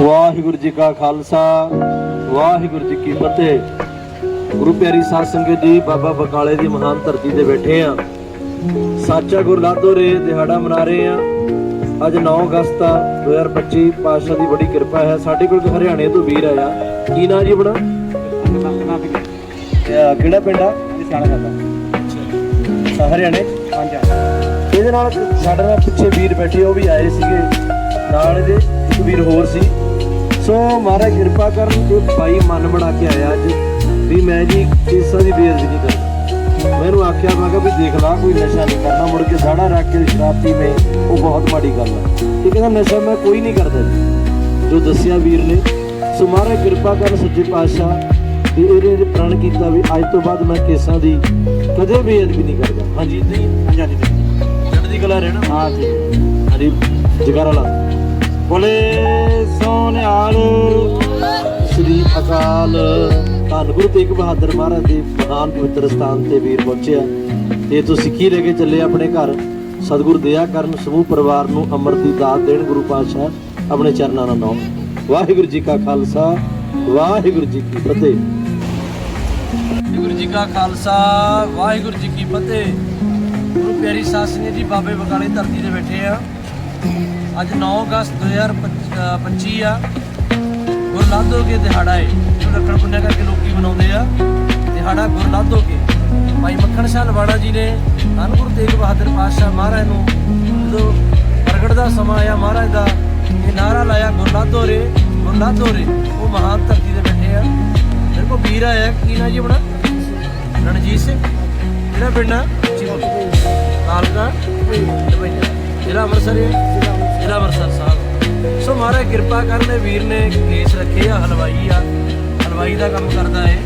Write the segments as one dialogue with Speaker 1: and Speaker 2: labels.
Speaker 1: ਵਾਹਿਗੁਰੂ ਜੀ ਕਾ ਖਾਲਸਾ ਵਾਹਿਗੁਰੂ ਜੀ ਕੀ ਫਤਿਹ। ਗੁਰੂ ਪਿਆਰੀ ਸਾਧ ਸੰਗਤ ਜੀ ਬਾਬਾ ਬਕਾਲੇ ਦੀ ਮਹਾਨ ਧਰਤੀ ਤੇ ਬੈਠੇ ਆ। ਸਾਚਾ ਗੁਰ ਲਾਦੋ ਰੇ ਦਿਹਾੜਾ ਮਨਾ ਰਹੇ ਆ। ਅੱਜ 9 ਅਗਸਤ ਆ 2025 ਪਾਤਸ਼ਾਹ ਦੀ ਬੜੀ ਕਿਰਪਾ ਹੈ। ਸਾਡੇ ਕੋਲ ਹਰਿਆਣੇ ਤੋਂ ਵੀਰ ਆਇਆ। ਕੀ ਨਾਂ ਜੀ ਬੜਾ ਕਿਹੜਾ ਪਿੰਡ ਆ? ਅੱਛਾ, ਹਰਿਆਣੇ? ਇਹਦੇ ਨਾਲ ਸਾਡੇ ਨਾਲ ਪਿੱਛੇ ਵੀਰ ਬੈਠੇ ਉਹ ਵੀ ਆਏ ਸੀਗੇ। ਨਾਲ ਦੇ ਇੱਕ ਵੀਰ ਹੋਰ ਸੀ। ਸੋ ਮਹਾਰਾਜ ਕਿਰਪਾ ਕਰਨ ਇਹ ਭਾਈ ਮਨ ਬਣਾ ਕੇ ਆਇਆ ਅੱਜ। ਵੀ ਮੈਂ ਜੀ ਕੇਸਾਂ ਦੀ ਬੇਇੱਜ਼ਤੀ ਨਹੀਂ ਕਰਦਾ ਮੈਨੂੰ ਆਖਿਆ, ਮੈਂ ਕਿਹਾ ਵੀ ਦੇਖ ਲਾ, ਕੋਈ ਨਸ਼ਾ ਨਹੀਂ ਕਰਨਾ, ਮੁੜ ਕੇ ਦਾੜਾ ਰੱਖ ਕੇ ਸ਼ਰਾਬ ਮੈਂ ਉਹ ਬਹੁਤ ਮਾੜੀ ਗੱਲ ਹੈ ਇਹ ਕਹਿੰਦਾ, ਨਸ਼ਾ ਮੈਂ ਕੋਈ ਨਹੀਂ ਕਰਦਾ ਜੀ। ਜੋ ਦੱਸਿਆ ਵੀਰ ਨੇ। ਸੋ ਮਹਾਰਾਜ ਕਿਰਪਾ ਕਰਨ ਸੱਚੇ ਪਾਤਸ਼ਾਹ ਵੀ ਇਹਦੇ ਜੇ ਪ੍ਰਣ ਕੀਤਾ ਵੀ ਅੱਜ ਤੋਂ ਬਾਅਦ ਮੈਂ ਕੇਸਾਂ ਦੀ ਕਦੇ ਬੇਅਦਬੀ ਨਹੀਂ ਕਰਦਾ। ਹਾਂਜੀ ਇਦਾਂ ਹਾਂਜੀ ਚੜ੍ਹਦੀ ਕਲਾ ਰਹਿਣਾ। ਹਾਂ ਜੀ ਹਾਂਜੀ, ਜਗਾਰਾ ਲਾ। ਬੋਲੇ ਸੋਨਿਆਲ। ਸ੍ਰੀ ਅਕਾਲ। ਧੰਨ ਗੁਰੂ ਤੇਗ ਬਹਾਦਰ ਮਹਾਰਾਜ ਦੇ ਮਹਾਨ ਪਵਿੱਤਰ ਸਥਾਨ ਤੇ ਵੀਰ ਪਹੁੰਚਿਆ ਤੇ ਤੋਂ ਸਿੱਖੀ ਲੈ ਕੇ ਚੱਲੇ ਆਪਣੇ ਘਰ? ਸਤਿਗੁਰ ਦਇਆ ਕਰਨ, ਸਮੂਹ ਪਰਿਵਾਰ ਨੂੰ ਅੰਮ੍ਰਿਤ ਦੀ ਦਾਤ ਦੇਣ, ਗੁਰੂ ਪਾਤਸ਼ਾਹ ਆਪਣੇ ਚਰਨਾਂ ਨਾਲ ਨਾਮ। ਵਾਹਿਗੁਰੂ ਜੀ ਕਾ ਖਾਲਸਾ, ਵਾਹਿਗੁਰੂ ਜੀ ਕੀ ਫਤਿਹ। ਵਾਹਿਗੁਰੂ ਜੀ ਕਾ ਖਾਲਸਾ, ਵਾਹਿਗੁਰੂ ਜੀ ਕੀ ਫਤਿਹ। ਗੁਰੂ ਪਿਆਰੀ ਸਾਧ ਜੀ ਬਾਬੇ ਬਕਾਲੇ ਧਰਤੀ ਤੇ ਬੈਠੇ ਆ। ਅੱਜ 9 ਅਗਸਤ 2025 ਆ। ਗੁਰਲਾਦੋ ਕੇ ਦਿਹਾੜਾ ਹੈ ਜੋ ਰੱਖਣ ਪੁੰਨਿਆ ਕਰਕੇ ਲੋਕੀ ਮਨਾਉਂਦੇ ਆ। ਦਿਹਾੜਾ ਗੁਰਲਾਦੋ ਕੇ। ਭਾਈ ਮੱਖਣ ਸ਼ਾਹ ਲਵਾੜਾ ਜੀ ਨੇ ਧੰਨ ਗੁਰੂ ਤੇਗ ਬਹਾਦਰ ਪਾਤਸ਼ਾਹ ਮਹਾਰਾਜ ਨੂੰ ਜਦੋਂ ਪ੍ਰਗਟ ਦਾ ਸਮਾਂ ਆਇਆ, ਮਹਾਰਾਜ ਦਾ ਇਹ ਨਾਰਾ ਲਾਇਆ ਗੁਰਲਾਦੋ ਰੇ ਗੁਰਲਾਦੋ ਰੇ ਉਹ ਮਹਾਨ ਧਰਤੀ ਤੇ ਬੈਠੇ ਆ। ਮੇਰੇ ਕੋਲ ਵੀਰ ਆਇਆ, ਕੀ ਨਾ ਜੀ ਆਪਣਾ? ਰਣਜੀਤ ਸਿੰਘ। ਜਿਹੜਾ ਪਿੰਡ ਆ? ਕਾਲਕਾ ਦਵਾਈਆਂ ਜ਼ਿਲ੍ਹਾ ਅੰਮ੍ਰਿਤਸਰ ਹੈ। ਜ਼ਿਲ੍ਹਾ ਅੰਮ੍ਰਿਤਸਰ ਸਾਹਿਬ। ਸੋ ਮਹਾਰਾਜ, ਕਿਰਪਾ ਕਰਨ ਵੀਰ ਨੇ ਕੇਸ ਰੱਖੇ ਆ, ਹਲਵਾਈ ਆ। ਹਲਵਾਈ ਦਾ ਕੰਮ ਕਰਦਾ ਏ।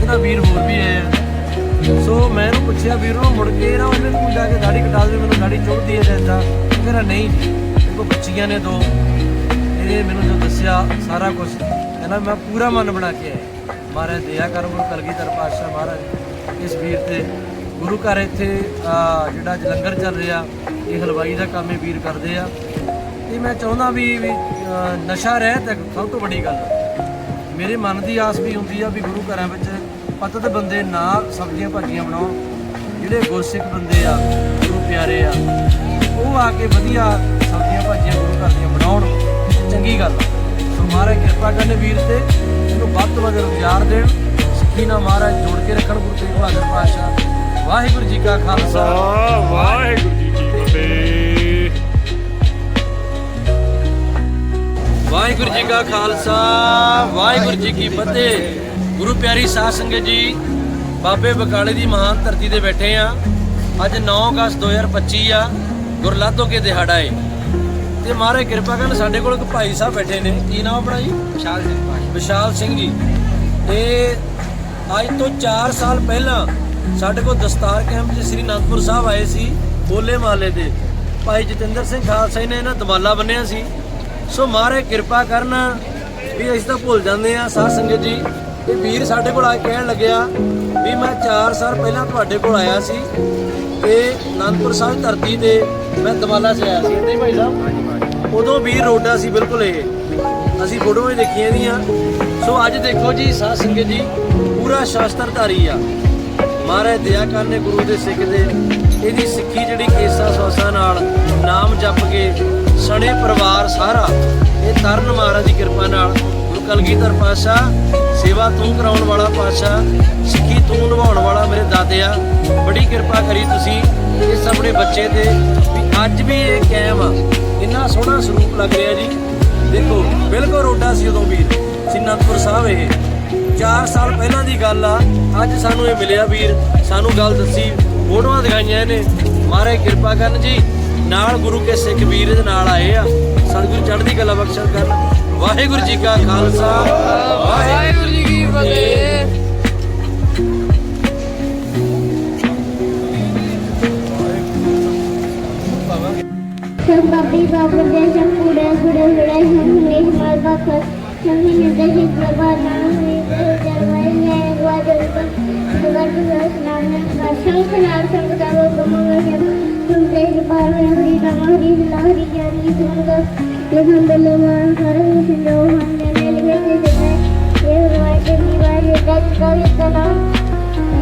Speaker 1: ਇਹਦਾ ਵੀਰ ਹੋਰ ਵੀ ਆਇਆ। ਸੋ ਮੈਂ ਇਹਨੂੰ ਪੁੱਛਿਆ, ਵੀਰ ਨੂੰ ਮੁੜ ਕੇ ਨਾ ਉਹਨੇ ਨੂੰ ਜਾ ਕੇ ਦਾੜੀ ਕਟਾ ਦੇ ਮੈਨੂੰ ਦਾੜੀ ਚੁੱਕਦੀ ਹੈ ਜਾਂਦਾ ਉਹ ਕਹਿੰਦਾ, ਨਹੀਂ ਜੀ, ਮੇਰੇ ਬੱਚੀਆਂ ਨੇ ਦੋ। ਇਹਨੇ ਮੈਨੂੰ ਜੋ ਦੱਸਿਆ, ਸਾਰਾ ਕੁਝ ਕਹਿੰਦਾ, ਮੈਂ ਪੂਰਾ ਮਨ ਬਣਾ ਕੇ ਆਇਆ। ਮਹਾਰਾਜ, ਦਇਆ ਕਰ ਗੁਰੂ ਕਲਗੀਧਰ ਪਾਤਸ਼ਾਹ ਮਹਾਰਾਜ। ਇਸ ਵੀਰ ਤੇ ਗੁਰੂ ਘਰ ਇੱਥੇ ਜਿਹੜਾ ਅੱਜ ਲੰਗਰ ਚੱਲ ਰਿਹਾ, ਇਹ ਹਲਵਾਈ ਦਾ ਕੰਮ ਇਹ ਵੀਰ ਕਰਦੇ ਆ। ਤੇ ਮੈਂ ਚਾਹੁੰਦਾ ਵੀ ਵੀ ਅ, ਨਸ਼ਾ ਰਹਿਤ ਹੈ ਸਭ ਤੋਂ ਵੱਡੀ ਗੱਲ ਮੇਰੇ ਮਨ ਦੀ ਆਸ ਵੀ ਹੁੰਦੀ ਆ ਵੀ ਗੁਰੂ ਘਰਾਂ ਵਿੱਚ ਪਤਤ ਬੰਦੇ ਨਾ ਸਬਜ਼ੀਆਂ ਭਾਜੀਆਂ ਬਣਾਉਣ। ਜਿਹੜੇ ਗੁਰਸਿੱਖ ਬੰਦੇ ਆ ਗੁਰੂ ਪਿਆਰੇ ਆ ਉਹ ਆ ਕੇ ਵਧੀਆ ਸਬਜ਼ੀਆਂ ਭਾਜੀਆਂ ਗੁਰੂ ਘਰ ਦੀਆਂ ਬਣਾਉਣ। ਚੰਗੀ ਗੱਲ ਆ। ਸੋ ਮਹਾਰਾਜ ਕਿਰਪਾ ਕਰਨ ਵੀਰ ਤੇ ਇਹਨੂੰ ਵੱਧ ਤੋਂ ਵੱਧ ਰੁਜ਼ਗਾਰ ਦੇਣ। ਸਿੱਖੀ ਨਾਲ ਮਹਾਰਾਜ ਜੋੜ ਕੇ ਰੱਖਣ ਗੁਰੂ ਤੇਗ ਬਹਾਦਰ ਪਾਤਸ਼ਾਹ। ਵਾਹਿਗੁਰੂ ਜੀ ਕਾ ਖਾਲਸਾ।
Speaker 2: ਵਾਹਿਗੁਰੂ ਜੀ
Speaker 1: ਵਾਹਿਗੁਰੂ ਜੀ ਕਾ ਖਾਲਸਾ ਵਾਹਿਗੁਰੂ ਜੀ ਕੀ ਫਤਿਹ। ਗੁਰੂ ਪਿਆਰੀ ਸਾਧ ਸੰਗਤ ਜੀ ਬਾਬੇ ਬਕਾਲੇ ਦੀ ਮਹਾਨ ਧਰਤੀ ਤੇ ਬੈਠੇ ਆ। ਅੱਜ 9 ਅਗਸਤ 2025 ਆ ਗੁਰਲਾਦੋ ਕੇ ਦਿਹਾੜਾ ਏ। ਤੇ ਮਹਾਰਾਜ ਕਿਰਪਾ ਕਰਨ ਸਾਡੇ ਕੋਲ ਇੱਕ ਭਾਈ ਸਾਹਿਬ ਬੈਠੇ ਨੇ। ਕੀ ਨਾਮ ਆਪਣਾ ਜੀ? ਵਿਸ਼ਾਲ ਸਿੰਘ ਵਿਸ਼ਾਲ ਸਿੰਘ ਜੀ। ਤੇ ਅੱਜ ਤੋਂ 4 ਸਾਲ ਪਹਿਲਾਂ ਸਾਡੇ ਕੋਲ ਦਸਤਾਰ ਕੈਂਪ 'ਚ ਸ੍ਰੀ ਅਨੰਦਪੁਰ ਸਾਹਿਬ ਆਏ ਸੀ ਹੋਲੇ ਮਹੱਲੇ ਦੇ। ਭਾਈ ਜਤਿੰਦਰ ਸਿੰਘ ਖਾਲਸਾ ਨੇ ਇਹਨਾਂ ਦਮਾਲਾ ਬੰਨਿਆ ਸੀ। ਸੋ ਮਹਾਰਾਜ ਕਿਰਪਾ ਕਰਨ ਵੀ ਅਸੀਂ ਤਾਂ ਭੁੱਲ ਜਾਂਦੇ ਆ ਸਾਧ ਸੰਗਤ ਜੀ ਤੇ ਵੀਰ ਸਾਡੇ ਕੋਲ ਆ ਕੇ ਕਹਿਣ ਲੱਗਿਆ ਵੀ ਮੈਂ 4 ਸਾਲ ਪਹਿਲਾਂ ਤੁਹਾਡੇ ਕੋਲ ਆਇਆ ਸੀ ਤੇ ਅਨੰਦਪੁਰ ਸਾਹਿਬ ਧਰਤੀ ਤੇ ਮੈਂ ਦਮਾਲਾ ਸੇ ਆਇਆ ਸੀ। ਨਹੀਂ ਭਾਈ ਸਾਹਿਬ। ਉਦੋਂ ਵੀਰ ਰੋਡਾ ਸੀ ਬਿਲਕੁਲ ਇਹ। ਅਸੀਂ ਫੋਟੋਆਂ ਦੇਖੀਆਂ ਦੀਆਂ। ਸੋ ਅੱਜ ਦੇਖੋ ਜੀ, ਸਾਧ ਸੰਗਤ ਜੀ, ਪੂਰਾ ਸ਼ਾਸਤਰਧਾਰੀ ਆ। ਮਹਾਰਾਜ ਦਇਆ ਕਰਨੇ ਗੁਰੂ ਦੇ ਸਿੱਖ ਦੇ ਇਹਦੀ ਸਿੱਖੀ ਜਿਹੜੀ ਕੇਸਾ ਸੋਸਾ ਨਾਲ ਨਾਮ ਜਪ ਕੇ ਸਣੇ ਪਰਿਵਾਰ ਸਾਰਾ। ਇਹ ਤਰਨ ਮਹਾਰਾਜ ਦੀ ਕਿਰਪਾ ਨਾਲ ਗੁਰੂ ਕਲਗੀਧਰ ਪਾਤਸ਼ਾਹ ਸੇਵਾ ਤੂੰ ਕਰਾਉਣ ਵਾਲਾ ਪਾਤਸ਼ਾਹ, ਸਿੱਖੀ ਤੂੰ ਨਿਭਾਉਣ ਵਾਲਾ ਮੇਰੇ ਦਾਦਿਆ, ਬੜੀ ਕਿਰਪਾ ਕਰੀ ਤੁਸੀਂ ਇਸ ਆਪਣੇ ਬੱਚੇ ਤੇ ਵੀ ਅੱਜ ਵੀ ਇਹ ਕਾਇਮ ਆ। ਇੰਨਾ ਸੋਹਣਾ ਸਰੂਪ ਲੱਗ ਰਿਹਾ ਜੀ। ਦੇਖੋ, ਬਿਲਕੁਲ ਰੋਡਾ ਸੀ ਉਦੋਂ ਵੀਰ, ਸਿੰਨਤਪੁਰ ਸਾਹਿਬ ਇਹ। 4 ਸਾਲ ਪਹਿਲਾਂ ਦੀ ਗੱਲ ਆ, ਅੱਜ ਸਾਨੂੰ ਇਹ ਮਿਲਿਆ ਵੀਰ। ਸਾਨੂੰ ਗੱਲ ਦੱਸੀ, ਫੋਟੋਆਂ ਦਿਖਾਈਆਂ ਇਹਨੇ। ਮਹਾਰਾਜ ਕਿਰਪਾ ਕਰਨ ਜੀ। ਨਾਲ ਗੁਰੂ ਕੇ ਸਿੱਖ ਵੀਰ ਦੇ ਨਾਲ ਆਏ ਆ ਸਤਿਗੁਰੂ ਚੜ੍ਹਦੀ ਕਲਾ ਬਖਸ਼ਣ ਕਰਨ ਵਾਹਿਗੁਰੂ ਜੀ ਕਾ ਖਾਲਸਾ ਵਾਹਿਗੁਰੂ ਜੀ ਕੀ ਫਤਿਹ
Speaker 3: Somebody Bangladesh and Kuda Kuda Kuda Hindi Himal Bakas Nami Nidhi Prabha Nami Jarwai Nyaya الكيل قالوا يهدي لظهري لظهري جاري سرقا لهم بالإيمان خرجوا في اليوم من البيت يروى كبير ويقال قوي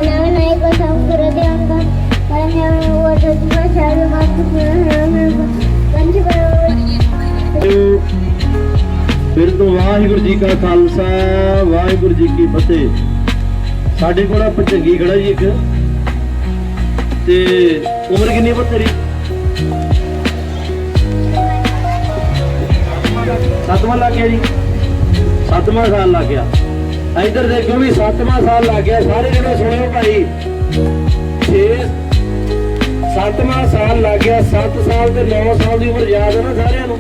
Speaker 3: వినాయక సంస్కృతి అంక
Speaker 1: చాలా ਫਿਰ ਤੋਂ ਵਾਹਿਗੁਰੂ ਜੀ ਕਾ ਖਾਲਸਾ ਵਾਹਿਗੁਰੂ ਜੀ ਕੀ ਫਤਿਹ ਸਾਡੇ ਕੋਲ ਆ ਪਚੰਗੀ ਖੜਾ ਜੀ ਇੱਕ ਤੇ ਉਮਰ ਕਿੰਨੀ ਹੈ ਤੇਰੀ? ਸੱਤਵਾਂ ਲੱਗ ਗਿਆ ਜੀ। ਸੱਤਵਾਂ ਸਾਲ ਲੱਗ ਗਿਆ। ਇੱਧਰ ਦੇਖੋ ਵੀ ਸੱਤਵਾਂ ਸਾਲ ਲੱਗ ਗਿਆ। ਸਾਰੇ ਜਣੇ ਸੁਣਿਓ ਭਾਈ। 6 ਸੱਤਵਾਂ ਸਾਲ ਲੱਗ ਗਿਆ। 7 ਸਾਲ ਤੇ 9 ਸਾਲ ਦੀ ਉਮਰ ਯਾਦ ਹੈ ਨਾ ਸਾਰਿਆਂ ਨੂੰ।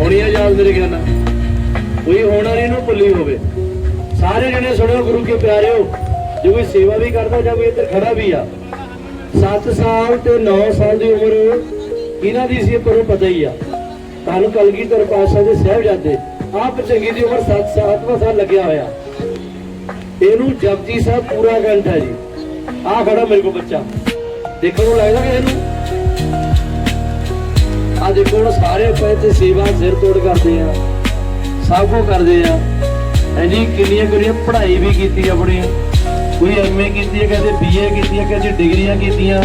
Speaker 1: ਹੋਣੀ ਆ ਯਾਦ ਮੇਰੇ ਖਿਆਲ ਨਾਲ। ਕੋਈ ਹੋਣ ਵਾਲੀ ਨੂੰ ਭੁੱਲੀ ਹੋਵੇ। ਸਾਰੇ ਜਣੇ ਸੁਣਿਓ ਗੁਰੂ ਕੇ ਪਿਆਰਿਓ। ਜੋ ਕੋਈ ਸੇਵਾ ਵੀ ਕਰਦਾ ਜਾਂ ਕੋਈ ਇੱਧਰ ਖੜਾ ਵੀ ਆ। 7 ਸਾਲ ਤੇ 9 ਸਾਲ ਦੀ ਉਮਰ ਇਹਨਾਂ ਦੀ ਸੀ ਤੁਹਾਨੂੰ ਪਤਾ ਹੀ ਆ। ਤੁਹਾਨੂੰ ਕਲਗੀਧਰ ਪਾਸ਼ਾ ਦੇ ਸਾਹਿਬਜ਼ਾਦੇ, ਆਪ ਚੰਗੀ ਦੀ ਉਮਰ 7 7ਵਾਂ ਸਾਲ ਲੱਗਿਆ ਹੋਇਆ। ਇਹਨੂੰ ਜਪਜੀ ਸਾਹਿਬ ਪੂਰਾ ਕੰਠ ਜੀ। ਆਹ ਖੜਾ ਮੇਰੇ ਕੋਲ ਬੱਚਾ। ਦੇਖਣ ਨੂੰ ਲੱਗਦਾ ਕਿ ਇਹਨੂੰ ਆ ਦੇਖੋ ਹੁਣ ਸਾਰੇ ਆਪਾਂ ਇੱਥੇ ਸੇਵਾ ਸਿਰ ਤੋੜ ਕਰਦੇ ਆ। ਸਭ ਕੁਝ ਕਰਦੇ ਆ। ਹਾਂਜੀ ਕਿੰਨੀਆਂ ਕਿੰਨੀਆਂ ਪੜ੍ਹਾਈ ਵੀ ਕੀਤੀ ਆਪਣੀ। ਕੋਈ ਐਮਏ ਕੀਤੀ ਹੈ, ਕਹਿੰਦੇ ਬੀਏ ਕੀਤੀ ਹੈ, ਕਹਿੰਦੇ ਡਿਗਰੀਆਂ ਕੀਤੀਆਂ।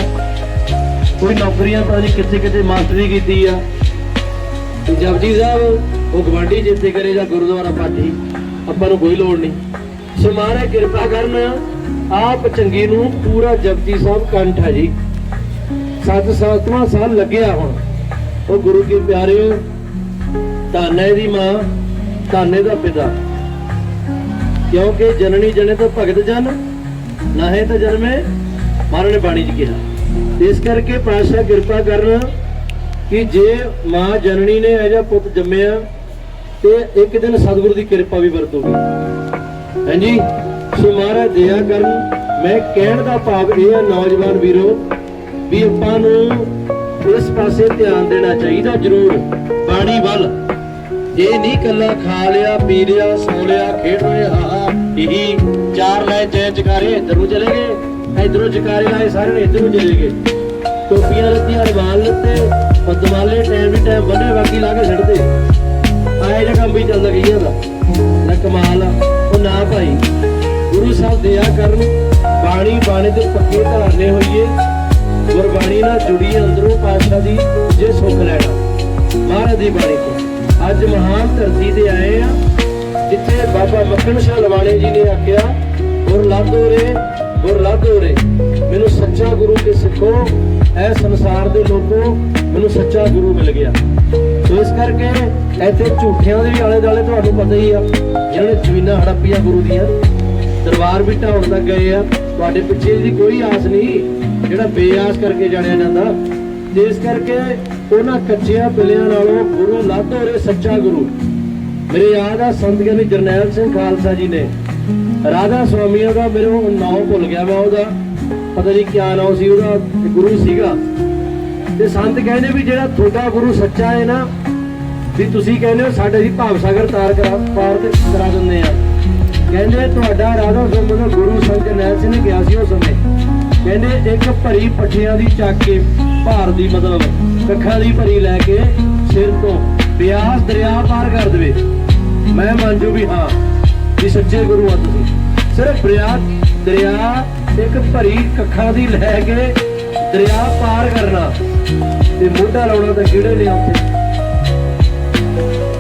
Speaker 1: ਕੋਈ ਨੌਕਰੀਆਂ ਤਾਂ ਜੀ ਕਿੱਥੇ ਕਿੱਥੇ ਮਾਸਟਰੀ ਕੀਤੀ ਆ। ਜਪਜੀ ਸਾਹਿਬ, ਉਹ ਗਵਾਂਢੀ ਜਿੱਤੇ ਕਰੇ ਜਾਂ ਗੁਰਦੁਆਰਾ ਪਾਠੀ, ਆਪਾਂ ਨੂੰ ਕੋਈ ਲੋੜ ਨਹੀਂ। ਸੋ ਮਹਾਰਾਜ, ਕਿਰਪਾ ਕਰਨ ਆਪ ਚੰਗੀ ਨੂੰ ਪੂਰਾ ਜਪਜੀ ਸਾਹਿਬ ਕੰਠ ਹੈ ਜੀ। ਸੱਤ ਸੱਤਵਾਂ ਸਾਲ ਲੱਗਿਆ ਹੁਣ। ਉਹ ਗੁਰੂ ਕੇ ਪਿਆਰਿਓ ਧਾਨੇ ਦੀ ਮਾਂ, ਧਾਨੇ ਦਾ ਪਿਤਾ। ਕਿਉਂਕਿ ਜਨਨੀ ਜਣੇ ਤੋਂ ਭਗਤ ਜਨ ਨਾਹੇ ਤਾਂ ਜਨਮੇ ਮਹਾਰਾਜ ਨੇ ਬਾਣੀ ਚ ਕਿਹਾ। ਇਸ ਕਰਕੇ ਪਾਤਸ਼ਾਹ ਕਿਰਪਾ ਕਰਨ ਕਿ ਜੇ ਮਾਂ ਜਨਨੀ ਨੇ ਇਹ ਪੁੱਤ ਜੰਮਿਆ, ਤੇ ਇੱਕ ਦਿਨ ਸਤਿਗੁਰੂ ਦੀ ਕਿਰਪਾ ਵੀ ਵਰਤੂਗੀ ਹਾਂਜੀ, ਸੋ ਮਹਾਰਾਜ ਦਇਆ ਕਰਨ। ਮੈਂ ਕਹਿਣ ਦਾ ਭਾਵ ਇਹ ਹੈ ਨੌਜਵਾਨ ਵੀਰੋ, ਵੀ ਆਪਾਂ ਨੂੰ ਇਸ ਪਾਸੇ ਧਿਆਨ ਦੇਣਾ ਚਾਹੀਦਾ ਜ਼ਰੂਰ, ਬਾਣੀ ਵੱਲ। ਇਹ ਨਹੀਂ ਕੱਲਾ ਖਾ ਲਿਆ, ਪੀ ਲਿਆ, ਸੌ ਲਿਆ, ਖੇਡ ਲਿਆ ਇਹੀ ਚਾਰ ਲੈ ਜੈ ਜਕਾਰੇ, ਇੱਧਰ ਚਲੇ ਗਏ ਇਧਰੋਂ ਜਕਾਰੇ ਲਾਏ ਸਾਰੇ ਨੇ ਇੱਧਰ ਚਲੇ ਗਏ ਟੋਪੀਆਂ ਲੱਤੀਆਂ ਰਵਾਨ ਲੱਤੇ, ਪਦਮਾਲੇ ਟਾਈਮ ਵੀ ਟਾਈਮ ਬੰਨੇ, ਬਾਕੀ ਲਾ ਕੇ ਛੱਡਦੇ ਆਏ ਜਿਹਾ ਕੰਮ ਵੀ ਚੱਲਦਾ ਗਈਆਂ ਦਾ। ਨਾ ਕਮਾਲ ਆ। ਉਹ ਨਾ ਭਾਈ, ਗੁਰੂ ਸਾਹਿਬ ਦਿਆ ਕਰਨ, ਬਾਣੀ ਬਾਣੇ ਦੇ ਪੱਕੇ ਧਾਰਨੇ ਹੋਈਏ। ਗੁਰਬਾਣੀ ਨਾਲ ਜੁੜੀ ਅੰਦਰੋਂ ਪਾਤਸ਼ਾਹ ਦੀ ਜੇ ਸੁੱਖ ਲੈਣਾ। ਮਹਾਰਾਜ ਦੀ ਬਾਣੀ ਤੋਂ। ਅੱਜ ਮਹਾਨ ਧਰਤੀ ਤੇ ਆਏ ਆ। ਜਿੱਥੇ ਬਾਬਾ ਮੱਖਣ ਸ਼ਾਹ ਲਵਾਣੇ ਜੀ ਨੇ ਆਖਿਆ, ਗੁਰ ਲਾਦੋ ਰੇ, ਗੁਰ ਲਾਦੋ ਰੇ। ਮੈਨੂੰ ਸੱਚਾ ਗੁਰੂ ਕੇ ਸਿੱਖੋ, ਐ ਸੰਸਾਰ ਦੇ ਲੋਕੋ ਮੈਨੂੰ ਸੱਚਾ ਗੁਰੂ ਮਿਲ ਗਿਆ। ਸੋ ਇਸ ਕਰਕੇ ਇੱਥੇ ਝੂਠਿਆਂ ਦੇ ਵੀ ਆਲੇ ਦੁਆਲੇ ਤੁਹਾਨੂੰ ਪਤਾ ਹੀ ਆ ਜਿਹਨਾਂ ਨੇ ਜ਼ਮੀਨਾਂ ਹੜੱਪੀਆਂ ਗੁਰੂ ਦੀਆਂ ਦਰਬਾਰ ਵੀ ਢਾਉਣ ਤੱਕ ਗਏ ਆ। ਤੁਹਾਡੇ ਪਿੱਛੇ ਦੀ ਕੋਈ ਆਸ ਨਹੀਂ, ਜਿਹੜਾ ਬੇਆਸ ਕਰਕੇ ਜਾਣਿਆ ਜਾਂਦਾ। ਤੇ ਇਸ ਕਰਕੇ ਉਹਨਾਂ ਕੱਚਿਆਂ ਬਿਲਿਆਂ ਨਾਲੋਂ ਗੁਰੂ ਲਾਧੋ ਰੇ ਸੱਚਾ ਗੁਰੂ। ਮੇਰੇ ਯਾਦ ਆ ਸੰਤ ਗਿਆਨੀ ਜਰਨੈਲ ਸਿੰਘ ਖਾਲਸਾ ਜੀ ਨੇ। ਰਾਧਾ ਸੁਆਮੀਆਂ ਦਾ ਮੇਰੇ ਉਹ ਨਾਮ ਭੁੱਲ ਗਿਆ ਮੈਂ ਉਹਦਾ। ਪਤਾ ਨਹੀਂ ਕਿਆ ਨਾਮ ਸੀ ਉਹਦਾ ਗੁਰੂ ਸੀਗਾ। ਤੇ ਸੰਤ ਕਹਿੰਦੇ ਵੀ ਜਿਹੜਾ ਤੁਹਾਡਾ ਗੁਰੂ ਸੱਚਾ ਹੈ ਨਾ, ਵੀ ਤੁਸੀਂ ਕਹਿੰਦੇ ਹੋ ਸਾਡੇ ਜੀ ਭਾਵ ਸਾਗਰ ਤਾਰ ਕਰਾ, ਪਾਰ ਤੇ ਕਰਾ ਦਿੰਦੇ ਆ ਕਹਿੰਦੇ ਤੁਹਾਡਾ ਰਾਧਾ ਸੁਆਮੀ ਦਾ ਗੁਰੂ ਸੰਤ ਜਰਨੈਲ ਸਿੰਘ ਨੇ ਕਿਹਾ ਸੀ ਉਸ ਸਮੇਂ। ਕਹਿੰਦੇ ਇੱਕ ਭਰੀ ਪੱਠਿਆਂ ਦੀ ਚੱਕ ਕੇ ਭਾਰ ਦੀ ਮਤਲਬ, ਕੱਖਾਂ ਦੀ ਭਰੀ ਲੈ ਕੇ ਸਿਰ ਤੋਂ ਬਿਆਸ ਦਰਿਆ ਪਾਰ ਕਰ ਦੇਵੇ। ਮੈਂ ਮੰਨ ਵੀ ਹਾਂ ਵੀ ਸੱਚੇ ਗੁਰੂ ਆ ਤੁਸੀਂ। ਸਿਰਫ ਦਰਿਆ ਦਰਿਆ, ਇੱਕ ਭਰੀ ਕੱਖਾਂ ਦੀ ਲੈ ਕੇ ਦਰਿਆ ਪਾਰ ਕਰਨਾ। ਤੇ ਮੋਢਾ ਲਾਉਣਾ ਤਾਂ ਕਿਹੜੇ ਨੇ ਉੱਥੇ?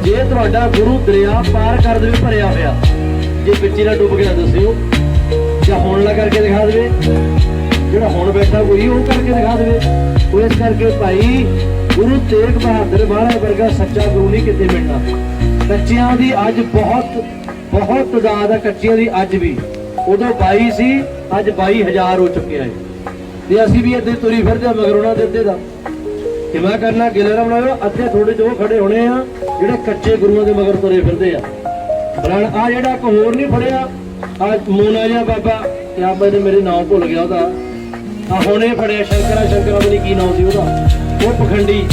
Speaker 1: ਜੇ ਤੁਹਾਡਾ ਗੁਰੂ ਦਰਿਆ ਪਾਰ ਕਰ ਦੇਵੇ, ਭਰਿਆ ਹੋਇਆ, ਜੇ ਵਿੱਚ ਹੀ ਨਾ ਡੁੱਬ ਗਿਆ ਦੱਸਿਓ। ਜਾਂ ਹੁਣ ਨਾ ਕਰਕੇ ਦਿਖਾ ਦੇਵੇ। ਜਿਹੜਾ ਹੁਣ ਬੈਠਾ ਕੋਈ ਉਹ ਕਰਕੇ ਦਿਖਾ ਦੇਵੇ। ਉਹ ਇਸ ਕਰਕੇ ਭਾਈ ਗੁਰੂ ਤੇਗ ਬਹਾਦਰ ਮਹਾਰਾਜ ਵਰਗਾ ਸੱਚਾ ਗੁਰੂ ਨਹੀਂ ਕਿਤੇ ਮਿਲਣਾ। ਕੱਚਿਆਂ ਦੀ ਅੱਜ ਬਹੁਤ ਬਹੁਤ ਤਦਾਦ ਹੈ ਕੱਚਿਆਂ ਦੀ ਅੱਜ ਵੀ। ਉਦੋਂ 22 ਸੀ, ਅੱਜ 22000 ਹੋ ਚੁੱਕਿਆ ਹੈ। ਤੇ ਅਸੀਂ ਵੀ ਇੱਥੇ ਤੁਰੀ ਫਿਰਦੇ ਹਾਂ, ਮਗਰ ਉਹਨਾਂ ਦੇ ਅੱਧੇ ਦਾ। ਕਿਵੇਂ ਕਰਨਾ ਗਿਲਰਾ ਬਣਾਇਓ ਅੱਧੇ ਥੋੜੇ ਜੋ ਖੜੇ ਹੋਣੇ ਆ, ਜਿਹੜੇ ਕੱਚੇ ਗੁਰੂਆਂ ਦੇ ਮਗਰ ਤੁਰੇ ਫਿਰਦੇ ਆ। ਬਰਾਨ ਆ ਜਿਹੜਾ ਇੱਕ ਹੋਰ ਨਹੀਂ ਫੜਿਆ ਆ ਮੋਨਾ ਜਿਹਾ ਬਾਬਾ ਕਿਆ ਮੈਨੇ ਮੇਰੇ ਨਾਮ ਭੁੱਲ ਗਿਆ ਉਹਦਾ। ਆ ਹੁਣੇ ਫੜਿਆ, ਸ਼ੰਕਰਾ ਸ਼ੰਕਰਾ ਬਣੀ ਕੀ ਨਾਮ ਸੀ ਉਹਦਾ। ਉਹ ਪਖੰਡੀ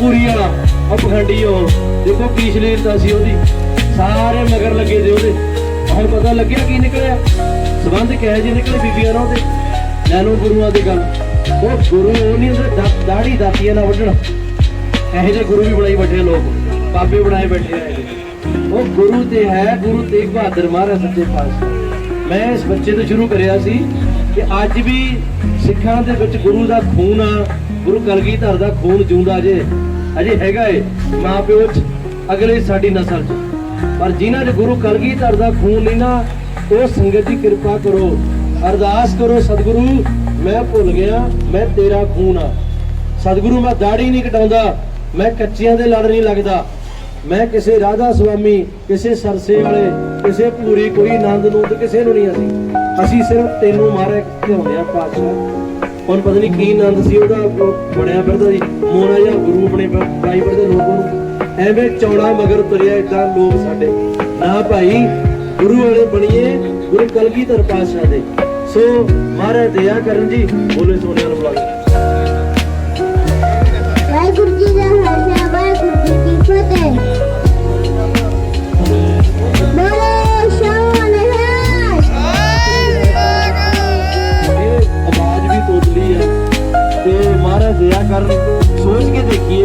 Speaker 1: ਪੂਰੀ ਵਾਲਾ ਉਹ ਪਖੰਡੀ ਉਹ। ਦੇਖੋ ਕੀ ਸ਼ਲੀਲਤਾ ਸੀ ਉਹਦੀ। ਸਾਰੇ ਮਗਰ ਲੱਗੇ ਦੇ ਉਹਦੇ। ਹੁਣ ਪਤਾ ਲੱਗਿਆ ਕੀ ਨਿਕਲਿਆ? ਸਬੰਧ ਕਿਹੋ ਜਿਹੇ ਨਿਕਲੇ ਬੀਬੀਆਂ ਨਾਲ ਉਹਦੇ? ਲੈ ਲਓ ਗੁਰੂਆਂ ਦੀ ਗੱਲ। ਉਹ ਗੁਰੂ ਉਹ ਨਹੀਂ ਹੁੰਦਾ ਦਾੜੀ ਦਾਤੀਆਂ ਨਾਲ ਵੱਢਣ। ਇਹੋ ਜਿਹੇ ਗੁਰੂ ਵੀ ਬਣਾਈ ਬੈਠੇ ਲੋਕ। ਬਾਬੇ ਬਣਾਏ ਬੈਠੇ ਆ ਉਹ ਗੁਰੂ ਤੇ ਹੈ, ਗੁਰੂ ਤੇਗ ਬਹਾਦਰ ਮਹਾਰਾਜ ਸੱਚੇ ਪਾਤਸ਼ਾਹ। ਮੈਂ ਇਸ ਬੱਚੇ ਤੋਂ ਸ਼ੁਰੂ ਕਰਿਆ ਸੀ ਕਿ ਅੱਜ ਵੀ ਸਿੱਖਾਂ ਦੇ ਵਿੱਚ ਗੁਰੂ ਦਾ ਖੂਨ ਆ। ਗੁਰੂ ਕਲਗੀਧਰ ਦਾ ਖੂਨ ਜਿਉਂਦਾ ਜੇ, ਅਜੇ ਹੈਗਾ ਏ ਮਾਂ ਚ, ਅਗਲੇ ਸਾਡੀ ਨਸਲ ਚ। ਪਰ ਜਿਨ੍ਹਾਂ 'ਚ ਗੁਰੂ ਕਲਗੀਧਰ ਦਾ ਖੂਨ ਨਹੀਂ ਨਾ ਉਹ ਸੰਗਤ ਦੀ ਕਿਰਪਾ ਕਰੋ, ਅਰਦਾਸ ਕਰੋ, ਸਤਿਗੁਰੂ, ਮੈਂ ਭੁੱਲ ਗਿਆ, ਮੈਂ ਤੇਰਾ ਖੂਨ ਆ। ਸਤਿਗੁਰੂ, ਮੈਂ ਦਾੜੀ ਨਹੀਂ ਕਟਾਉਂਦਾ, ਮੈਂ ਕੱਚਿਆਂ ਦੇ ਲੜ ਨਹੀਂ ਲੱਗਦਾ। ਮੈਂ ਕਿਸੇ ਰਾਧਾ ਸੁਆਮੀ, ਕਿਸੇ ਸਰਸੇ ਵਾਲੇ, ਕਿਸੇ ਪੂਰੀ ਕੋਈ ਆਨੰਦ ਨੂੰ ਤੇ ਕਿਸੇ ਨੂੰ ਨਹੀਂ ਅਸੀਂ। ਅਸੀਂ ਸਿਰਫ ਤੈਨੂੰ ਮਾਰੇ ਧਿਆਉਂਦੇ ਆ ਪਾਤਸ਼ਾਹ। ਹੁਣ ਪਤਾ ਨਹੀਂ ਕੀ ਆਨੰਦ ਸੀ ਉਹਦਾ ਬਣਿਆ ਫਿਰਦਾ ਜੀ ਮੋਨਾ ਜਾਂ ਗੁਰੂ ਬਣੇ ਪਾਈ ਫਿਰਦੇ ਲੋਕਾਂ ਨੂੰ। ਐਵੇਂ ਚੌੜਾ ਮਗਰ ਤੁਰਿਆ ਇਦਾਂ ਲੋਕ ਸਾਡੇ। ਨਾ ਭਾਈ, ਗੁਰੂ ਵਾਲੇ ਬਣੀਏ, ਗੁਰੂ ਕਲਗੀਧਰ ਪਾਤਸ਼ਾਹ ਦੇ। ਸੋ ਮਹਾਰਾਜ ਦਇਆ ਕਰਨ ਜੀ, ਬੋਲੇ ਸੋਨਿਆਂ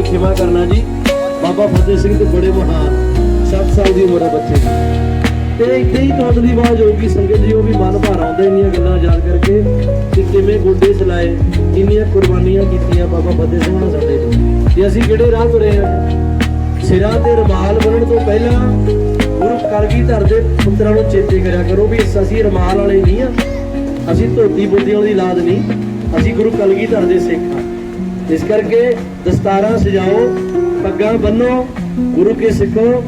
Speaker 1: ਖਿਮਾ ਕਰਨਾ ਜੀ। ਬਾਬਾ ਫਤਿਹ ਸਿੰਘ ਤੇ ਬੜੇ ਮਹਾਨ 7 ਸਾਲ ਦੀ ਉਮਰ ਹੈ ਬੱਚੇ ਦੀ। ਤੇ ਇੱਥੇ ਹੀ ਤੋਦਲੀ ਆਵਾਜ਼ ਹੋਊਗੀ, ਸੰਗਤ ਜੀ, ਉਹ ਵੀ ਮਨ ਭਰ ਆਉਂਦੇ ਇੰਨੀਆਂ ਗੱਲਾਂ ਯਾਦ ਕਰਕੇ ਕਿ ਕਿਵੇਂ ਗੋਡੇ ਚਲਾਏ ਇੰਨੀਆਂ ਕੁਰਬਾਨੀਆਂ ਕੀਤੀਆਂ ਬਾਬਾ ਫਤਿਹ ਸਿੰਘ ਨੇ ਸਾਡੇ ਲਈ ਤੇ ਅਸੀਂ ਕਿਹੜੇ ਰਾਹ ਤੁਰੇ ਆ ਸਿਰਾਂ ਤੇ ਰਮਾਲ ਬਣਨ ਤੋਂ ਪਹਿਲਾਂ ਗੁਰੂ ਕਲਗੀਧਰ ਦੇ ਪੁੱਤਰਾਂ ਨੂੰ ਚੇਤੇ ਕਰਿਆ ਕਰੋ ਵੀ ਅਸੀਂ ਰਮਾਲ ਵਾਲੇ ਨਹੀਂ ਆ। ਅਸੀਂ ਧੋਤੀ ਬੁੱਧੀਆਂ ਦੀ ਲਾਦ ਨਹੀਂ। ਅਸੀਂ ਗੁਰੂ ਕਲਗੀਧਰ ਦੇ ਸਿੱਖ ਹਾਂ ਇਸ ਕਰਕੇ ਦਸਤਾਰਾਂ ਸਜਾਓ, ਪੱਗਾਂ ਬੰਨੋ ਗੁਰੂ ਕੇ ਸਿੱਖੋ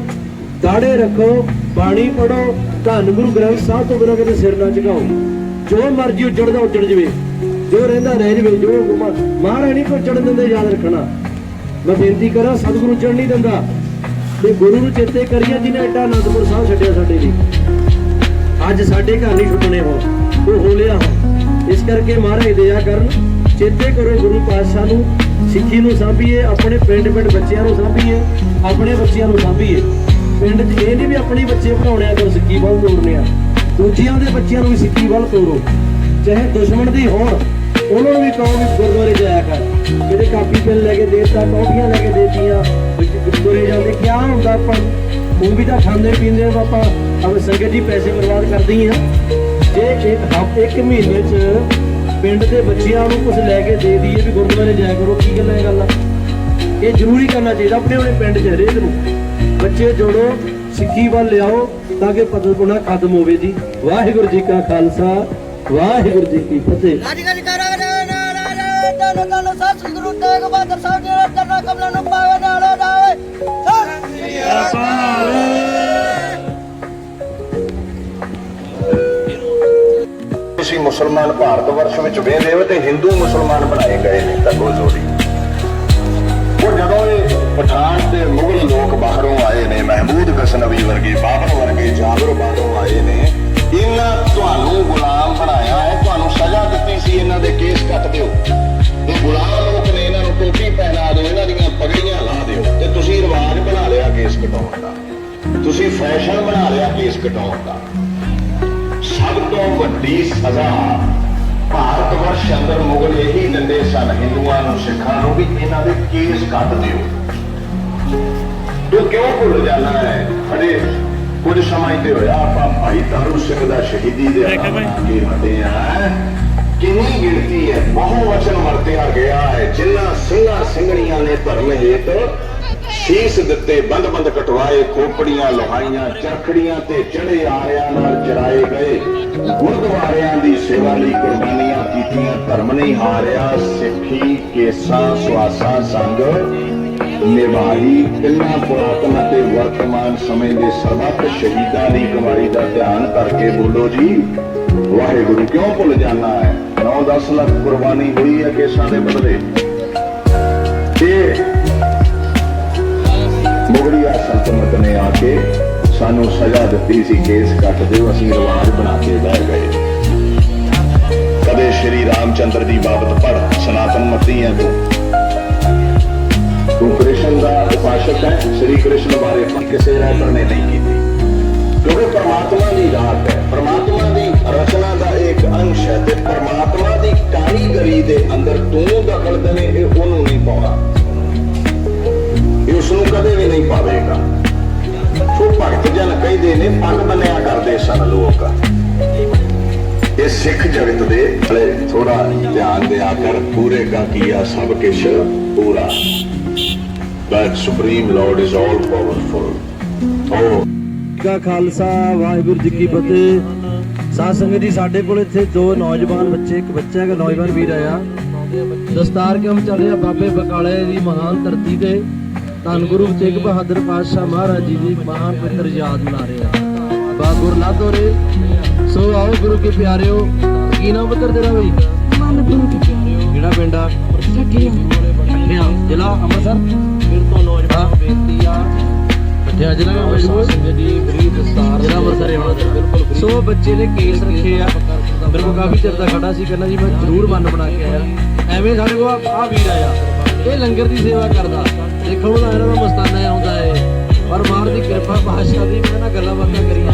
Speaker 1: ਦਾੜੇ ਰੱਖੋ, ਬਾਣੀ ਪੜੋ ਧੰਨ ਗੁਰੂ ਗ੍ਰੰਥ ਸਾਹਿਬ ਤੋਂ ਬਿਨਾਂ ਕਦੇ ਸਿਰ ਨਾ ਝੁਕਾਓ। ਜੋ ਮਰਜ਼ੀ ਉੱਜੜਦਾ ਉੱਜੜ ਜਵੇ। ਜੋ ਰਹਿੰਦਾ ਰਹਿ ਜਵੇ, ਜੋ ਮਹਾਰਾਣੀ ਕੋ ਚੜਨ ਦਿੰਦੇ, ਯਾਦ ਰੱਖਣਾ। ਮੈਂ ਬੇਨਤੀ ਕਰਾਂ, ਸਤਿਗੁਰੂ ਚੜ੍ਹ ਨਹੀਂ ਦਿੰਦਾ। ਤੇ ਗੁਰੂ ਨੂੰ ਚੇਤੇ ਕਰੀਏ ਜਿਹਨੇ ਐਡਾ ਅਨੰਦਪੁਰ ਸਾਹਿਬ ਛੱਡਿਆ ਸਾਡੇ ਲਈ। ਅੱਜ ਸਾਡੇ ਘਰ ਨਹੀਂ ਛੁੱਟਣੇ ਹੋ ਉਹ ਹੋ ਲਿਆ ਇਸ ਕਰਕੇ ਮਹਾਰਾਜ ਦਇਆ ਕਰਨ। ਚੇਤੇ ਕਰੋ ਗੁਰੂ ਪਾਤਸ਼ਾਹ ਨੂੰ, ਸਿੱਖੀ ਨੂੰ ਸਾਂਭੀਏ, ਆਪਣੇ ਪਿੰਡ ਪਿੰਡ ਬੱਚਿਆਂ ਨੂੰ ਸਾਂਭੀਏ, ਆਪਣੇ ਬੱਚਿਆਂ ਨੂੰ ਸਾਂਭੀਏ। ਪਿੰਡ 'ਚ ਇਹ ਨਹੀਂ ਵੀ ਆਪਣੇ ਬੱਚੇ ਪੜਾਉਣੇ ਆ ਤਾਂ ਸਿੱਖੀ ਵੱਲ ਤੋਰਨੇ ਆ, ਦੂਜਿਆਂ ਦੇ ਬੱਚਿਆਂ ਨੂੰ ਵੀ ਸਿੱਖੀ ਵੱਲ ਤੋਰੋ। ਚਾਹੇ ਦੁਸ਼ਮਣ ਦੀ ਹੋਣ, ਉਹਨਾਂ ਨੂੰ ਵੀ ਕਹੋ ਵੀ ਗੁਰਦੁਆਰੇ ਜਾਇਆ ਕਰ। ਕਿਤੇ ਕਾਪੀ ਪੈਨ ਲੈ ਕੇ ਦੇਤਾ ਟੌਫੀਆਂ ਲੈ ਕੇ ਦੇਤੀਆਂ ਗੁਰਦੁਆਰੇ ਜਾਂਦੇ ਕੀ ਹੁੰਦਾ ਆਪਾਂ ਉਹ ਵੀ ਤਾਂ ਖਾਂਦੇ ਪੀਂਦੇ ਆ ਪਾਪਾ ਅਬ ਸੰਗਤ ਜੀ ਪੈਸੇ ਬਰਬਾਦ ਕਰਦੀ ਆ। ਜੇ ਇੱਕ ਹਫ਼ਤੇ ਇੱਕ ਮਹੀਨੇ ਚ ਪਿੰਡ ਦੇ ਬੱਚਿਆਂ ਨੂੰ ਕੁਝ ਲੈ ਕੇ ਦੇ ਦਈਏ ਵੀ ਗੁਰਦੁਆਰੇ ਜਾਇਆ ਕਰੋ, ਕੀ ਗੱਲ ਹੈ ਗੱਲ? ਆ ਇਹ ਜ਼ਰੂਰੀ ਕਰਨਾ ਚਾਹੀਦਾ ਆਪਣੇ ਆਪਣੇ ਪਿੰਡ 'ਚ ਹਰੇਕ ਨੂੰ। ਬੱਚੇ ਜੋੜੋ, ਸਿੱਖੀ ਵੱਲ ਲਿਆਓ ਤਾਂ ਕਿ ਪਤਲਪੁਣਾ ਖਤਮ ਹੋਵੇ ਜੀ। ਵਾਹਿਗੁਰੂ ਜੀ ਕਾ ਖਾਲਸਾ, ਵਾਹਿਗੁਰੂ ਜੀ ਕੀ ਫਤਿਹ।
Speaker 4: ਅੱਜ ਕੱਲ ਕਰਾ ਤਨ ਤਨ ਸਤ ਸੁੰਦਰੂ ਤੇਗ ਬਹਾਦਰ ਸਾਹਿਬ ਜੀ ਦਾ ਚਰਨਾ ਕਮਲਾਂ ਨੂੰ ਪਾਵੇ, ਨਾਲ ਜਾਵੇ ਸਤਿ ਸ੍ਰੀ
Speaker 5: ਤੁਸੀਂ ਮੁਸਲਮਾਨ ਭਾਰਤ ਵਰਸ਼ ਵਿੱਚ ਵੇਖਦੇ ਹੋ ਤੇ ਹਿੰਦੂ ਮੁਸਲਮਾਨ ਬਣਾਏ ਗਏ ਨੇ ਤਗੋ ਜੋੜੀ ਉਹ ਜਦੋਂ ਇਹ ਪਠਾਨ ਤੇ ਮੁਗਲ ਲੋਕ ਬਾਹਰੋਂ ਆਏ ਨੇ, ਮਹਿਮੂਦ ਗਸਨਵੀ ਵਰਗੇ, ਬਾਬਰ ਵਰਗੇ, ਜਾਬਰ ਬਾਹਰੋਂ ਆਏ ਨੇ, ਇਹਨਾਂ ਤੁਹਾਨੂੰ ਗੁਲਾਮ ਬਣਾਇਆ ਹੈ, ਤੁਹਾਨੂੰ ਸਜ਼ਾ ਦਿੱਤੀ ਸੀ ਇਹਨਾਂ ਦੇ ਕੇਸ ਕੱਟ ਦਿਓ। ਇਹ ਗੁਲਾਮ ਲੋਕ ਨੇ ਇਹਨਾਂ ਨੂੰ ਟੋਪੀ ਪਹਿਨਾ ਦਿਓ, ਇਹਨਾਂ ਦੀਆਂ ਪਗੜੀਆਂ ਲਾ ਦਿਓ ਤੇ ਤੁਸੀਂ ਰਿਵਾਜ ਬਣਾ ਲਿਆ ਕੇਸ ਕਟਾਉਣ ਦਾ। ਤੁਸੀਂ ਫੈਸ਼ਨ ਬਣਾ ਲਿਆ ਕੇਸ ਕਟਾਉਣ ਦਾ। ਸਭ ਤੋਂ ਵੱਡੀ ਸਜ਼ਾ ਭਾਰਤ ਵਰਸ਼ ਅੰਦਰ ਮੁਗਲ ਇਹੀ ਦਿੰਦੇ ਸਨ ਹਿੰਦੂਆਂ ਨੂੰ ਸਿੱਖਾਂ ਨੂੰ ਵੀ ਇਹਨਾਂ ਦੇ ਕੇਸ ਕੱਟ ਦਿਓ ਤੂੰ ਕਿਉਂ ਭੁੱਲ ਜਾਣਾ ਹੈ ਅਰੇ, ਕੁਝ ਸਮਾਂ ਤੇ ਹੋਇਆ, ਆਪਾਂ ਭਾਈ ਤਾਰੂ ਸਿੰਘ ਦਾ ਸ਼ਹੀਦੀ ਦੇ
Speaker 2: ਦੇਖੇ ਬਾਈ।
Speaker 5: ਆ ਕਿੰਨੀ ਗਿਣਤੀ ਹੈ ਬਹੁ ਵਚਨ ਵਰਤਿਆ ਗਿਆ ਹੈ ਜਿਨ੍ਹਾਂ ਸਿੰਘਾਂ ਸਿੰਘਣੀਆਂ ਨੇ ਧਰਮ ਹੇਤ ਸੀਸ ਦਿੱਤੇ ਬੰਦ ਬੰਦ ਕਟਵਾਏ, ਖੋਪੜੀਆਂ ਲੋਹਾਈਆਂ, ਚਰਖੜੀਆਂ ਤੇ ਚੜੇ ਆਰਿਆਂ ਨਾਲ ਚਰਾਏ ਗਏ। ਗੁਰਦੁਆਰਿਆਂ ਦੀ ਸੇਵਾ ਲਈ ਕੁਰਬਾਨੀਆਂ ਕੀਤੀਆਂ, ਧਰਮ ਨਹੀਂ ਹਾਰਿਆ ਸਿੱਖੀ, ਕੇਸਾਂ ਸਵਾਸਾਂ ਸੰਗ। ਨਿਭਾਈ ਤਿੰਨਾਂ ਪੁਰਾਤਨ ਅਤੇ ਵਰਤਮਾਨ ਸਮੇਂ ਦੇ ਸਰਬੱਤ ਸ਼ਹੀਦਾਂ ਦੀ ਕਮਾਈ ਦਾ ਧਿਆਨ ਕਰਕੇ ਬੋਲੋ ਜੀ, ਵਾਹਿਗੁਰੂ ਕਿਉਂ ਭੁੱਲ ਜਾਣਾ ਹੈ? 9-10 ਲੱਖ ਕੁਰਬਾਨੀ ਹੋਈ ਹੈ ਕੇਸਾਂ ਦੇ ਬਦਲੇ। ਤੇ ਮੁਗਲਿਆ ਸੰਤਮਤ ਨੇ ਆ ਕੇ ਸਾਨੂੰ ਸਜ਼ਾ ਦਿੱਤੀ ਸੀ ਕੇਸ ਕੱਟ ਦਿਓ ਅਸੀਂ ਰਿਵਾਜ ਬਣਾ ਕੇ ਬਹਿ ਗਏ। ਕਦੇ ਸ਼੍ਰੀ ਰਾਮਚੰਦਰ ਦੀ ਬਾਬਤ ਪੜ ਸਨਾਤਨ ਮਤੀ ਹੈ ਤੂੰ ਕ੍ਰਿਸ਼ਨ ਦਾ ਉਪਾਸ਼ਕ ਹੈ, ਸ਼੍ਰੀ ਕ੍ਰਿਸ਼ਨ ਬਾਰੇ ਆਪਾਂ ਕਿਸੇ ਰਾਇਤਰ ਨੇ ਨਹੀਂ ਕੀਤੀ। ਕਿਉਂਕਿ ਪਰਮਾਤਮਾ ਦੀ ਰਾਤ ਹੈ, ਪਰਮਾਤਮਾ ਦੀ ਰਚਨਾ ਦਾ ਇੱਕ ਅੰਸ਼ ਹੈ ਤੇ ਪਰਮਾਤਮਾ ਦੀ ਕਾਰੀਗਰੀ ਦੇ ਅੰਦਰ ਤੂੰ ਸੋ ਨੇ ਪੱਗ ਬੰਨਿਆ ਕਰਦੇ ਸਨ ਲੋਕ। ਇਹ ਸਿੱਖ ਜਗਤ ਦੇ ਹਲੇ ਥੋੜਾ ਧਿਆਨ ਦਿਆ ਕਰ ਪੂਰੇ ਕਾ ਕੀਆ ਸਭ ਕਿਛ ਪੂਰਾ। That Supreme Lord is all powerful. Oh,
Speaker 1: ਕਾ ਖਾਲਸਾ ਵਾਹਿਗੁਰੂ ਜੀ ਕੀ ਫਤਿਹ। ਸਾਧ ਸੰਗਤ ਜੀ ਸਾਡੇ ਕੋਲ ਇੱਥੇ ਦੋ ਨੌਜਵਾਨ ਬੱਚੇ ਇੱਕ ਬੱਚਾ ਹੈਗਾ ਨੌਜਵਾਨ ਵੀਰ ਆਇਆ। ਦਸਤਾਰ ਕਿਉਂ ਚੱਲ ਰਿਹਾ ਬਾਬੇ ਬਕਾਲੇ ਦੀ ਮਹਾਨ ਧਰਤੀ ਤੇ। ਧੰਨ ਗੁਰੂ ਤੇਗ ਬਹਾਦਰ ਪਾਤਸ਼ਾਹ ਮਹਾਰਾਜ ਜੀ ਦੀ ਮਹਾਨ ਪਵਿੱਤਰ ਯਾਦ ਮਨਾ ਰਹੇ ਆ। ਬਾ ਗੁਰ ਲਾਦੋ ਰੇ ਸੋ ਆਓ ਗੁਰੂ ਕੇ ਪਿਆਰਿਓ ਕੀ ਨਾਮ ਪੁੱਤਰ ਤੇਰਾ ਬਈ? ਕਿਹੜਾ ਪਿੰਡ ਆ? ਠੱਠਿਆਂ ਜ਼ਿਲ੍ਹਾ ਅੰਮ੍ਰਿਤਸਰ। ਫਿਰ ਤੋਂ ਨੌਜਵਾਨ ਬੇਨਤੀ ਆ। ਠੱਠਿਆਂ ਜ਼ਿਲ੍ਹਾ ਦਾ ਮਜਬੂਰ ਦੀ ਫਰੀ ਦਸਤਾਰ ਜ਼ਿਲ੍ਹਾ ਅੰਮ੍ਰਿਤਸਰ ਆਉਣਾ। ਬਿਲਕੁਲ ਸੋ ਬੱਚੇ ਨੇ ਕੇਸ ਰੱਖੇ ਆ। ਮੇਰੇ ਕੋਲ ਕਾਫੀ ਚਿਰ ਦਾ ਖੜਾ ਸੀ ਕਹਿੰਦਾ ਜੀ ਮੈਂ ਜ਼ਰੂਰ ਮਨ ਬਣਾ ਕੇ ਆਇਆ। ਐਵੇਂ ਸਾਡੇ ਕੋਲ ਆ ਵੀਰ ਆਇਆ। ਇਹ ਲੰਗਰ ਦੀ ਸੇਵਾ ਕਰਦਾ। ਦੇਖੋ ਉਹਦਾ ਇਹਨਾਂ ਦਾ ਮਸਤਾਨਾ ਆਉਂਦਾ ਏ ਪਰ ਮਾਰ ਦੀ ਕਿਰਪਾ ਬਾਦਸ਼ਾਹ ਦੀ ਮੈਂ ਨਾਲ ਗੱਲਾਂ ਬਾਤਾਂ ਕਰੀਆਂ।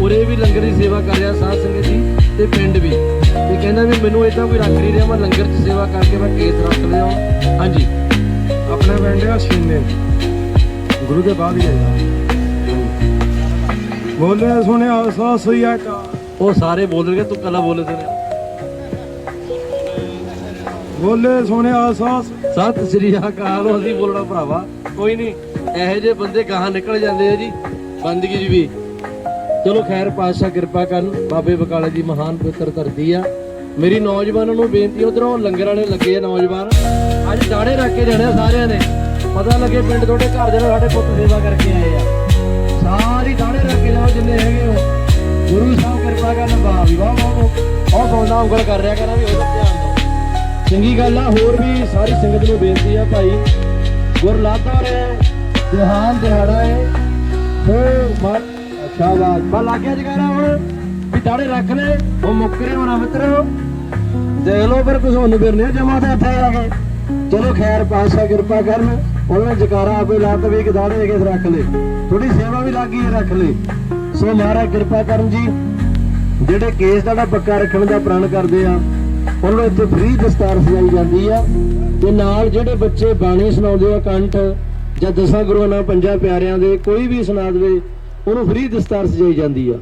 Speaker 1: ਉਰੇ ਵੀ ਲੰਗਰ ਦੀ ਸੇਵਾ ਕਰ ਰਿਹਾ ਸਾਧ ਸੰਗਤ ਜੀ ਤੇ ਪਿੰਡ ਵੀ। ਤੇ ਕਹਿੰਦਾ ਵੀ ਮੈਨੂੰ ਇਦਾਂ ਕੋਈ ਰੱਖ ਨਹੀਂ ਰਿਹਾ ਮੈਂ ਲੰਗਰ 'ਚ ਸੇਵਾ ਕਰਕੇ ਮੈਂ ਕੇਸ ਰੱਖ ਲਿਆ। ਹਾਂਜੀ। ਆਪਣਾ ਪਿੰਡ ਆ ਸ਼ੀਨੇ ਗੁਰੂ ਦੇ ਬਾਅਦ ਹੀ ਆਇਆ
Speaker 2: ਬੋਲੇ ਸੁਣਿਆ ਸੋ ਸਈਆ ਕਾ
Speaker 1: ਉਹ ਸਾਰੇ ਬੋਲਣਗੇ ਤੂੰ ਕੱਲਾ ਬੋਲੇ ਤੇ
Speaker 2: ਬੋਲੇ ਸੁਣਿਆ ਸੋ
Speaker 1: ਸਤਿ ਸ੍ਰੀ ਅਕਾਲ, ਅਸੀਂ ਬੋਲਣਾ ਭਰਾਵਾ। ਕੋਈ ਨਹੀਂ ਇਹੋ ਜਿਹੇ ਬੰਦੇ ਗਾਹਾਂ ਨਿਕਲ ਜਾਂਦੇ ਆ ਜੀ। ਬੰਦਗੀ ਜੀ ਵੀ। ਚਲੋ ਖੈਰ, ਪਾਤਸ਼ਾਹ ਕਿਰਪਾ ਕਰਨ, ਬਾਬੇ ਬਕਾਲੇ ਦੀ ਮਹਾਨ ਪੁੱਤਰ ਧਰਤੀ ਆ। ਮੇਰੀ ਨੌਜਵਾਨਾਂ ਨੂੰ ਬੇਨਤੀ ਉਧਰੋਂ ਲੰਗਰ ਵਾਲੇ ਲੱਗੇ ਆ ਨੌਜਵਾਨ। ਅੱਜ ਦਾੜੇ ਰੱਖ ਕੇ ਜਾਣੇ ਆ ਸਾਰਿਆਂ ਨੇ। ਪਤਾ ਲੱਗੇ ਪਿੰਡ ਤੁਹਾਡੇ ਘਰ ਦੇ ਸਾਡੇ ਪੁੱਤ ਸੇਵਾ ਕਰਕੇ ਆਏ ਆ। ਸਾਰੀ ਦਾੜੇ ਰੱਖ ਕੇ ਜਾਓ ਜਿੰਨੇ ਹੈਗੇ ਹੋ। ਗੁਰੂ ਸਾਹਿਬ ਕਿਰਪਾ ਕਰਨ, ਵਾਹ ਵੀ, ਵਾਹ ਵਾਹ ਵਾਹ। ਉਹ ਸੌਂਦਾ ਉਂਗਲ ਕਰ ਰਿਹਾ, ਕਹਿੰਦਾ ਵੀ ਉਹਦਾ ਧਿਆਨ ਚੰਗੀ ਗੱਲ ਆ, ਹੋਰ ਵੀ ਸਾਰੀ ਸੰਗਤ ਨੂੰ ਬੇਨਤੀ ਆ ਭਾਈ। ਗੁਰ ਲਾਦਾ ਜਹਾਨ ਦਿਹਾੜਾ ਏ। ਹੋ, ਮਨ ਅੱਛਾ ਬਾ ਲੱਗਿਆ ਜਗਾਰਾ ਹੁਣ, ਵੀ ਦਾੜੇ ਰੱਖ ਲੈ, ਉਹ ਮੁੱਕਰੇ ਹੋਣਾ ਮਿੱਤਰੋ। ਦੇਖ ਲੋ ਫਿਰ ਕੁਝ ਹੁਣ ਫਿਰ ਨਹੀਂ ਜਮਾ ਤੇ ਇੱਥੇ ਆ ਚਲੋ ਖੈਰ, ਪਾਤਸ਼ਾਹ ਕਿਰਪਾ ਕਰਨ। ਉਹਨੇ ਜਕਾਰਾ ਆਪੇ ਲੱਤ ਵੀ ਇੱਕ ਦਾੜੇ ਕੇ ਰੱਖ ਲੈ ਥੋੜੀ ਸੇਵਾ ਵੀ ਲੱਗੀ ਰੱਖ ਲੈ ਸੋ ਮਹਾਰਾਜ ਕਿਰਪਾ ਕਰਨ ਜੀ। ਜਿਹੜੇ ਕੇਸ ਦਾ ਪੱਕਾ ਰੱਖਣ ਦਾ ਪ੍ਰਣ ਕਰਦੇ ਆ ਉਹਨਾਂ ਨੂੰ ਇੱਥੇ ਫ੍ਰੀ ਦਸਤਾਰ ਸਜਾਈ ਜਾਂਦੀ ਆ ਤੇ ਨਾਲ ਜਿਹੜੇ ਬੱਚੇ ਬਾਣੀ ਸੁਣਾਉਂਦੇ ਆ ਕੰਠ ਜਾਂ ਦਸਾਂ ਗੁਰੂਆਂ ਨਾਲ ਪੰਜਾਂ ਪਿਆਰਿਆਂ ਦੇ ਕੋਈ ਵੀ ਸੁਣਾ ਦੇਵੇ, ਉਹਨੂੰ ਫ੍ਰੀ ਦਸਤਾਰ ਸਜਾਈ ਜਾਂਦੀ ਆ।